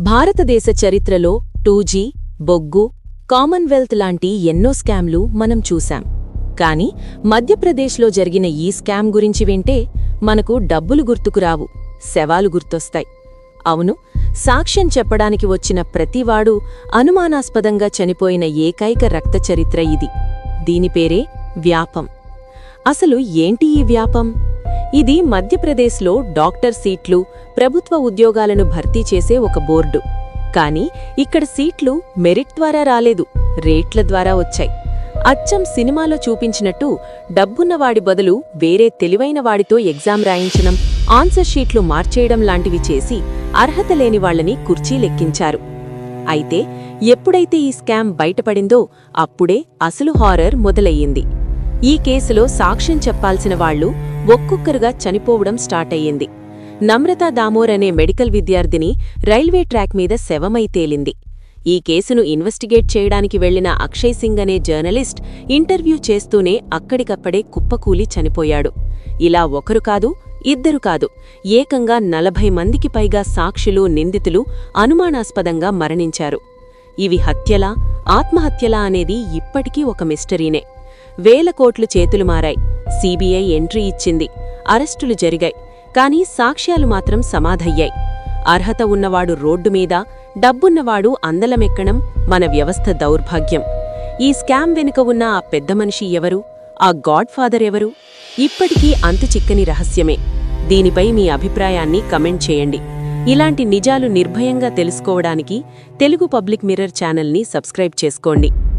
భారతదేశ చరిత్రలో టూజీ బొగ్గు కామన్వెల్త్ లాంటి ఎన్నో స్కామ్లు మనం చూశాం. కాని మధ్యప్రదేశ్లో జరిగిన ఈ స్కామ్ గురించి వింటే మనకు డబ్బులు గుర్తుకురావు శవాలు గుర్తొస్తాయి. అవును సాక్ష్యం చెప్పడానికి వచ్చిన ప్రతివాడు అనుమానాస్పదంగా చనిపోయిన ఏకైక రక్త చరిత్ర ఇది. దీని పేరే వ్యాపం. అసలు ఏంటి ఈ వ్యాపం? ఇది మధ్యప్రదేశ్లో డాక్టర్ సీట్లు ప్రభుత్వ ఉద్యోగాలను భర్తీ చేసే ఒక బోర్డు. కానీ ఇక్కడ సీట్లు మెరిట్ ద్వారా రాలేదు రేట్ల ద్వారా వచ్చాయి. అచ్చం సినిమాలో చూపించినట్టు డబ్బున్నవాడి బదులు వేరే తెలివైన వాడితో ఎగ్జామ్ రాయించడం ఆన్సర్ షీట్లు మార్చేయడం లాంటివి చేసి అర్హత లేని వాళ్ళని కుర్చీలెక్కించారు అయితే ఎప్పుడైతే ఈ స్కామ్ బయటపడిందో అప్పుడే అసలు హారర్ మొదలయ్యింది. ఈ కేసులో సాక్ష్యం చెప్పాల్సిన వాళ్ళు ఒక్కొక్కరుగా చనిపోవడం స్టార్ట్ అయ్యింది. నమ్రతా దామోర్ అనే మెడికల్ విద్యార్థిని రైల్వే ట్రాక్ మీద శవమై తేలింది. ఈ కేసును ఇన్వెస్టిగేట్ చేయడానికి వెళ్ళిన అక్షయ్ సింగ్ అనే జర్నలిస్ట్ ఇంటర్వ్యూ చేస్తూనే అక్కడికక్కడే కుప్పకూలి చనిపోయాడు. ఇలా ఒకరు కాదు ఇద్దరు కాదు ఏకంగా నలభై మందికి పైగా సాక్షులు నిందితులు అనుమానాస్పదంగా మరణించారు. ఇవి హత్యలా ఆత్మహత్యలా అనేది ఇప్పటికీ ఒక మిస్టరీనే. వేల కోట్లు చేతులు మారాయి. సీబీఐ ఎంట్రీ ఇచ్చింది. అరెస్టులు జరిగాయి. కానీ సాక్ష్యాలు మాత్రం సమాధయ్యాయి. అర్హత ఉన్నవాడు రోడ్డు మీద డబ్బున్నవాడు అందలమెక్కడం మన వ్యవస్థ దౌర్భాగ్యం. ఈ స్కామ్ వెనుక ఉన్న ఆ పెద్ద మనిషి ఎవరు? ఆ గాడ్ ఫాదర్ ఎవరు? ఇప్పటికీ అంతు చిక్కని రహస్యమే. దీనిపై మీ అభిప్రాయాన్ని కమెంట్ చేయండి. ఇలాంటి నిజాలు నిర్భయంగా తెలుసుకోవడానికి తెలుగు పబ్లిక్ మిర్రర్ ఛానల్ని సబ్స్క్రైబ్ చేసుకోండి.